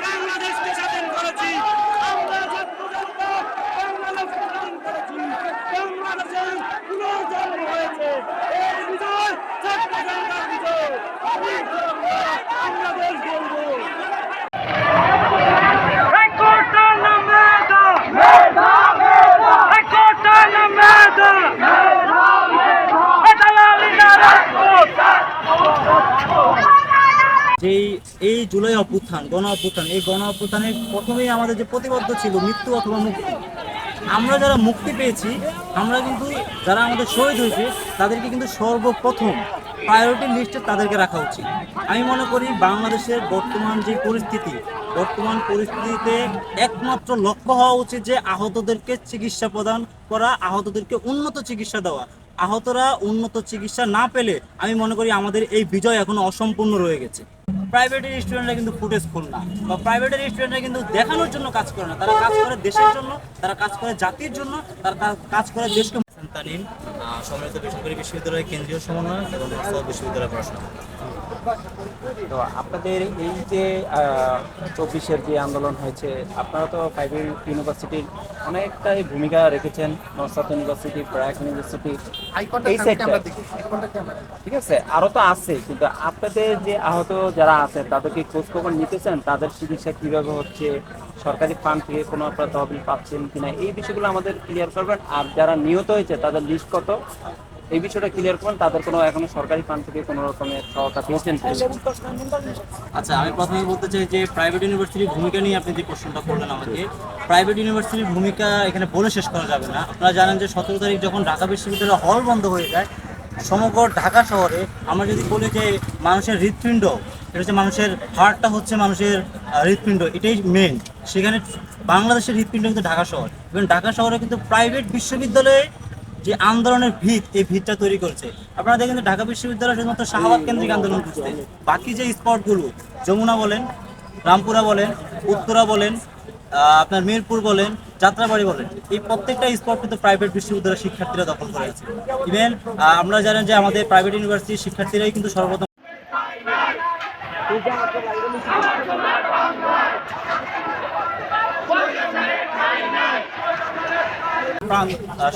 বাংলাদেশকে স্বাধীন করেছি। আমরা ছাত্র জনতা বাংলাদেশকে স্বাধীন করেছি বাংলাদেশের পুনর্জন্ম হয়েছে এই বিজয় ছাত্র জনতার বিজয় আমি বাংলাদেশ বলব Recordando merda! Merda, merda! Recordando merda! Merda, merda! Esta é a linha da যেই এই জুলাই অভ্যুত্থান, গণ অভ্যুত্থান, এই গণ অভ্যুত্থানের প্রথমেই আমাদের যে প্রতিবদ্ধ ছিল মৃত্যু অথবা মুক্তি। আমরা যারা মুক্তি পেয়েছি, আমরা কিন্তু যারা আমাদের শহীদ হয়েছে, তাদেরকে কিন্তু সর্বপ্রথম প্রায়োরিটি লিস্টে তাদেরকে রাখা উচিত। আমি মনে করি বাংলাদেশের বর্তমান যে পরিস্থিতি, বর্তমান পরিস্থিতিতে একমাত্র লক্ষ্য হওয়া উচিত যে আহতদেরকে চিকিৎসা প্রদান করা, আহতদেরকে উন্নত চিকিৎসা দেওয়া। আহতরা উন্নত চিকিৎসা না পেলে, আমি মনে করি আমাদের এই বিজয় এখনও অসম্পূর্ণ রয়ে গেছে। প্রাইভেটের রেস্টুরেন্টরা কিন্তু ফুটেজ খোল না বা প্রাইভেট রেস্টুরেন্টরা কিন্তু দেখানোর জন্য কাজ করে না। তারা কাজ করে দেশের জন্য, তারা কাজ করে জাতির জন্য, তারা কাজ করে দেশকে তানিম সম্মিলিত বেসরকারি বিশ্ববিদ্যালয়ের কেন্দ্রীয় সমন্বয় এবং বিশ্ববিদ্যালয় পড়াশোনা তো আপনাদের এই যে চব্বিশের যে আন্দোলন হয়েছে আপনারা তো প্রাইভেট ইউনিভার্সিটির অনেকটাই ভূমিকা রেখেছেন নর্সাত ইউনিভার্সিটি প্রয়াগ ইউনিভার্সিটি এই সাইডটা ঠিক আছে আরও তো আছে কিন্তু আপনাদের যে আহত যারা আছেন তাদেরকে খোঁজ খবর নিতেছেন তাদের চিকিৎসা কীভাবে হচ্ছে সরকারি ফান্ড থেকে কোনো আপনারা তহবিল পাচ্ছেন কিনা এই বিষয়গুলো আমাদের ক্লিয়ার করবেন। আর যারা নিহত হয়েছে তাদের লিস্ট কত? এই বিষয়টা ক্লিয়ার করবেন তাদের কোনো এখনও সরকারি ফান্ড থেকে কোনো রকমের সহায়তা পেয়েছেন? আচ্ছা আমি প্রথমে বলতে চাই যে প্রাইভেট ইউনিভার্সিটির ভূমিকা নিয়ে আপনি যে প্রশ্নটা করলেন আমাকে প্রাইভেট ইউনিভার্সিটির ভূমিকা এখানে বলে শেষ করা যাবে না। আপনারা জানেন যে সতেরো তারিখ যখন ঢাকা বিশ্ববিদ্যালয় হল বন্ধ হয়ে যায়, সমগ্র ঢাকা শহরে আমরা যদি বলি যে মানুষের হৃৎপিণ্ড, এটা হচ্ছে মানুষের হার্টটা হচ্ছে মানুষের হৃৎপিণ্ড, এটাই মেন সেখানে বাংলাদেশের হৃৎপিণ্ড কিন্তু ঢাকা শহর। এবং ঢাকা শহরে কিন্তু প্রাইভেট বিশ্ববিদ্যালয়ে যে আন্দোলনের ভিত, এই ভিতটা তৈরি করছে। আপনারা দেখেন ঢাকা বিশ্ববিদ্যালয় শুধুমাত্র শাহবাগ কেন্দ্রিক আন্দোলন করছে। বাকি যে স্পটগুলো, যমুনা বলেন, রামপুরা বলেন, উত্তরা বলেন আপনার মিরপুর বলেন, যাত্রাবাড়ি বলেন, এই প্রত্যেকটা স্পট কিন্তু প্রাইভেট বিশ্ববিদ্যালয়ের শিক্ষার্থীরা দখল করে আছে। ইভেন আমরা জানেন যে আমাদের প্রাইভেট ইউনিভার্সিটির শিক্ষার্থীরাই কিন্তু সর্বপ্রথম প্রাণ।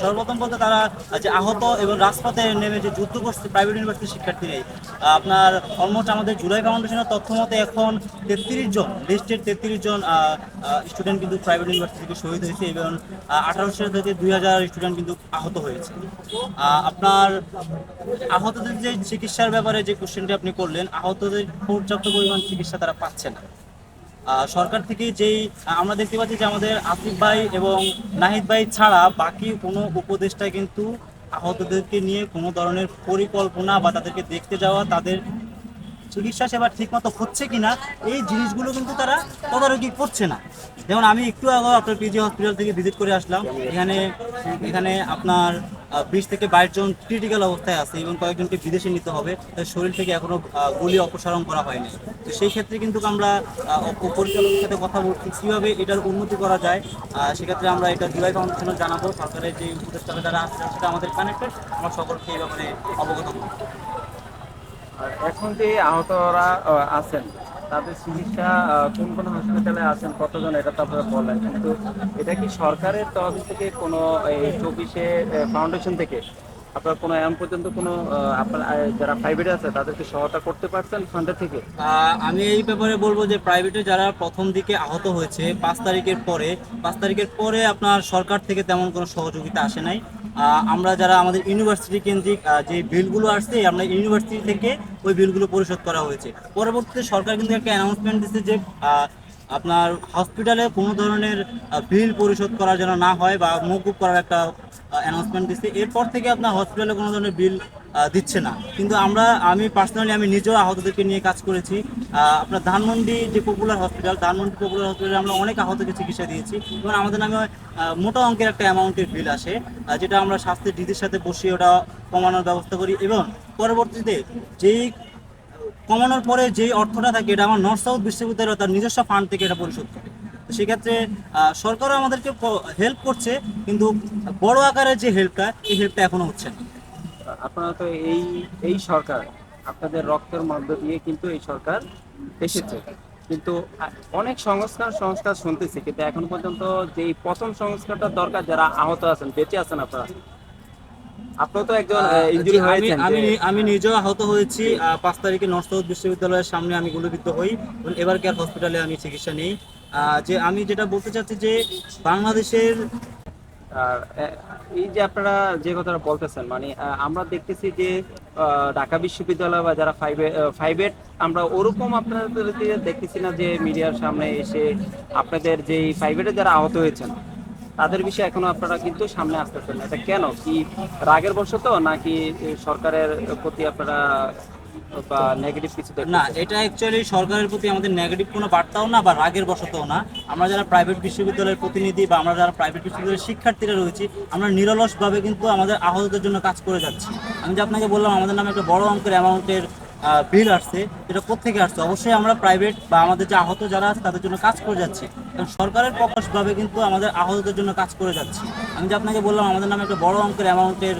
সর্বপ্রথম বলতে তারা যে আহত এবং রাজপথে নেমে যে যুদ্ধ করছে প্রাইভেট ইউনিভার্সিটির শিক্ষার্থীরাই আপনার অলমোস্ট আমাদের জুলাই ফাউন্ডেশনের তথ্য মতে এখন তেত্রিশ জন লিস্টের তেত্রিশ জন স্টুডেন্ট কিন্তু প্রাইভেট ইউনিভার্সিটি থেকে শহীদ হয়েছে এবং আঠারোশো থেকে দুই হাজার স্টুডেন্ট কিন্তু আহত হয়েছে। আপনার আহতদের যে চিকিৎসার ব্যাপারে যে কোশ্চেনটি আপনি করলেন, আহতদের পর্যাপ্ত পরিমাণ চিকিৎসা তারা পাচ্ছে না। সরকার থেকে যেই আমরা দেখতে পাচ্ছি যে আমাদের আসিফ ভাই এবং নাহিদ ভাই ছাড়া বাকি কোনো উপদেষ্টা কিন্তু আহতদেরকে নিয়ে কোনো ধরনের পরিকল্পনা বা তাদেরকে দেখতে যাওয়া, তাদের চিকিৎসা সেবা ঠিকমতো হচ্ছে কিনা, এই জিনিসগুলো কিন্তু তারা তদারকি করছে না। যেমন আমি একটু আগে আপনার পিজি হসপিটাল থেকে ভিজিট করে আসলাম। এখানে এখানে আপনার বিশ থেকে বাইশ জন ক্রিটিক্যাল অবস্থায় আছে, এবং কয়েকজনকে বিদেশে নিতে হবে। তাদের শরীর থেকে এখনও গুলি অপসারণ করা হয়নি। তো সেই ক্ষেত্রে কিন্তু আমরা পরিচালকের সাথে কথা বলছি কীভাবে এটার উন্নতি করা যায় সেক্ষেত্রে আমরা এটা জুলাই ফাউন্ডেশনে জানাব। সরকারের যে উপদেষ্টারা যারা আছে সেটা আমাদের কানেক্টেড আমরা সকলকে এই ব্যাপারে অবগত করব। এখন যে আহতরা আছেন তাদের চিকিৎসা কোন কোন হসপিটালে আছেন, কতজন, এটা তো আপনারা বললেন। কিন্তু এটা কি সরকারের তহবিল থেকে কোনো, এই চব্বিশে ফাউন্ডেশন থেকে? আপনারা কোনো, এমন পর্যন্ত কোনো আপনার যারা প্রাইভেটে আছে, তাদেরকে সহায়তা করতে পারছেন ফান্ডের থেকে? আমি এই ব্যাপারে বলব যে প্রাইভেটে যারা প্রথম দিকে আহত হয়েছে, পাঁচ তারিখের পরে, পাঁচ তারিখের পরে আপনার সরকার থেকে তেমন কোনো সহযোগিতা আসে নাই। আমরা যারা আমাদের ইউনিভার্সিটি কেন্দ্রিক যে বিলগুলো আসছে, আমরা ইউনিভার্সিটি থেকে ওই বিলগুলো পরিশোধ করা হয়েছে। পরবর্তীতে সরকার কিন্তু একটা অ্যানাউন্সমেন্ট দিচ্ছে যে আপনার হসপিটালে কোনো ধরনের বিল পরিশোধ করা যেন না হয় বা মৌকুব করার একটা অ্যানাউন্সমেন্ট দিচ্ছে, এরপর থেকে আপনার হসপিটালে কোনো ধরনের বিল দিচ্ছে না। কিন্তু আমরা, আমি পার্সোনালি আমি নিজেও আহতদেরকে নিয়ে কাজ করেছি। আপনার ধানমন্ডি যে পপুলার হসপিটাল ধানমন্ডি পপুলার হসপিটালে আমরা অনেক আহতকে চিকিৎসা দিয়েছি। এবং আমাদের নামে মোটা অঙ্কের একটা অ্যামাউন্টের বিল আসে যেটা আমরা স্বাস্থ্যের দিদির সাথে বসিয়ে ওটা কমানোর ব্যবস্থা করি। এবং পরবর্তীতে যেই কমানোর পরে যেই অর্থটা থাকে, এটা আমার নর্থ সাউথ বিশ্ববিদ্যালয় তার নিজস্ব ফান্ড থেকে এটা পরিশোধ করে। তো সেক্ষেত্রে সরকারও আমাদেরকে হেল্প করছে, কিন্তু বড় আকারের যে হেল্পটা এই হেল্পটা এখনও হচ্ছে না। আপনারা তো এই এই সরকার আপনাদের রক্তের মধ্য দিয়ে কিন্তু এই সরকার এসেছে। কিন্তু অনেক সংস্কার সংস্কার শুনতেছি, কিন্তু এখন পর্যন্ত যে এই প্রথম সংস্কারটা দরকার, যারা আহত আছেন, বেঁচে আছেন আপনারা আপনিও তো একজন ইঞ্জুরি আমি হয়েছেন আমি আমি নিজেও আহত হয়েছি পাঁচ তারিখে নর্থ সাউথ বিশ্ববিদ্যালয়ের সামনে আমি গুলিবিদ্ধ হই। এবং এবার কেয়ার হসপিটালে আমি চিকিৎসা নিই। যে আমি যেটা বলতে চাচ্ছি যে বাংলাদেশের এই যে আপনারা যে কথাটা বলতেছেন মানে আমরা দেখতেছি যে আহ, ঢাকা বিশ্ববিদ্যালয় বা যারা ফাইভে ফাইভেট আমরা ওরকম আপনাদের দেখতেছি না যে মিডিয়ার সামনে এসে আপনাদের যে ফাইভেটে যারা আহত হয়েছেন তাদের বিষয়ে এখনও আপনারা কিন্তু সামনে আসতেছেন না। এটা কেন? কি রাগের বশত নাকি সরকারের প্রতি আপনারা বা নেগেটিভ কিছু না, এটা অ্যাকচুয়ালি সরকারের প্রতি আমাদের নেগেটিভ কোনো বার্তাও না বা রাগের বশতও না। আমরা যারা প্রাইভেট বিশ্ববিদ্যালয়ের প্রতিনিধি বা আমরা যারা প্রাইভেট বিশ্ববিদ্যালয়ের শিক্ষার্থীরা রয়েছি, আমরা নিরলসভাবে কিন্তু আমাদের আহতদের জন্য কাজ করে যাচ্ছি। আমি যে আপনাকে বললাম, আমাদের নামে একটা বড় অঙ্কের অ্যামাউন্টের বিল আসছে, এটা কোথেকে আসছে? অবশ্যই আমরা প্রাইভেট বা আমাদের যে আহত যারা আছে, তাদের জন্য কাজ করে যাচ্ছে। কারণ সরকারের পক্ষভাবে কিন্তু আমাদের আহতদের জন্য কাজ করে যাচ্ছে। আমি যে আপনাকে বললাম, আমাদের নামে একটা বড় অঙ্কের অ্যামাউন্টের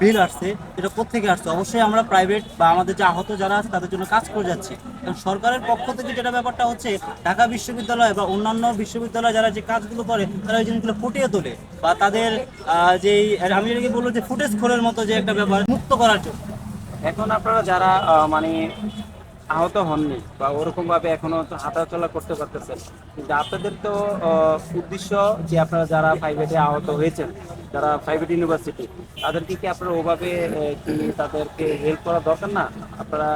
বিল আসছে, এটা কোথেকে আসছে? অবশ্যই আমরা প্রাইভেট বা আমাদের যে আহত যারা আছে, তাদের জন্য কাজ করে যাচ্ছে। কারণ সরকারের পক্ষ থেকে যেটা ব্যাপারটা হচ্ছে, ঢাকা বিশ্ববিদ্যালয় বা অন্যান্য বিশ্ববিদ্যালয় যারা যে কাজগুলো করে, তারা ওই জিনিসগুলো ফুটিয়ে তোলে। বা তাদের যেই, আমি যেটাকে বলব যে ফুটেজ খোলের মতো যে একটা ব্যাপার, মুক্ত করার জন্য। এখন আপনারা যারা মানে আহত হননি বা ওরকম ভাবে এখনও হাঁটাচলা করতে পারতেছেন, কিন্তু আপনাদের তো উদ্দেশ্য যে আপনারা যারা প্রাইভেটে আহত হয়েছেন, যারা প্রাইভেট ইউনিভার্সিটি তাদেরকে কি আপনারা ওভাবে কি তাদেরকে হেল্প করা দরকার না? আপনারা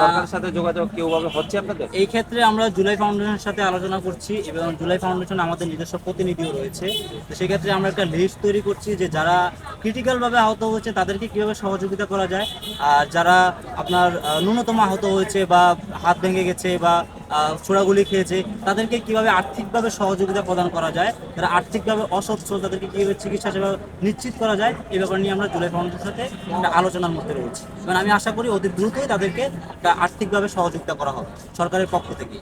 সরকারের সাথে যোগাযোগ কেউভাবে হচ্ছে আপনাদের? এই ক্ষেত্রে আমরা জুলাই ফাউন্ডেশনের সাথে আলোচনা করছি এবং জুলাই ফাউন্ডেশন আমাদের নিজস্ব প্রতিনিধিও রয়েছে। তো সেক্ষেত্রে আমরা একটা লিস্ট তৈরি করছি যে যারা ক্রিটিক্যালভাবে আহত হয়েছে তাদেরকে কীভাবে সহযোগিতা করা যায়। আর যারা আপনার ন্যূনতম আহত হয়েছে বা হাত ভেঙে গেছে বা ছোড়াগুলি খেয়েছে, তাদেরকে কীভাবে আর্থিকভাবে সহযোগিতা প্রদান করা যায়, তারা আর্থিকভাবে অসচ্ছল তাদেরকে কীভাবে চিকিৎসা সেবা নিশ্চিত করা যায় এই ব্যাপার নিয়ে আমরা জুলাই ফাউন্ডের সাথে একটা আলোচনার মধ্যে রয়েছি। এবং আমি আশা করি অতি দ্রুতই তাদেরকে আর্থিকভাবে সহযোগিতা করা হবে সরকারের পক্ষ থেকে।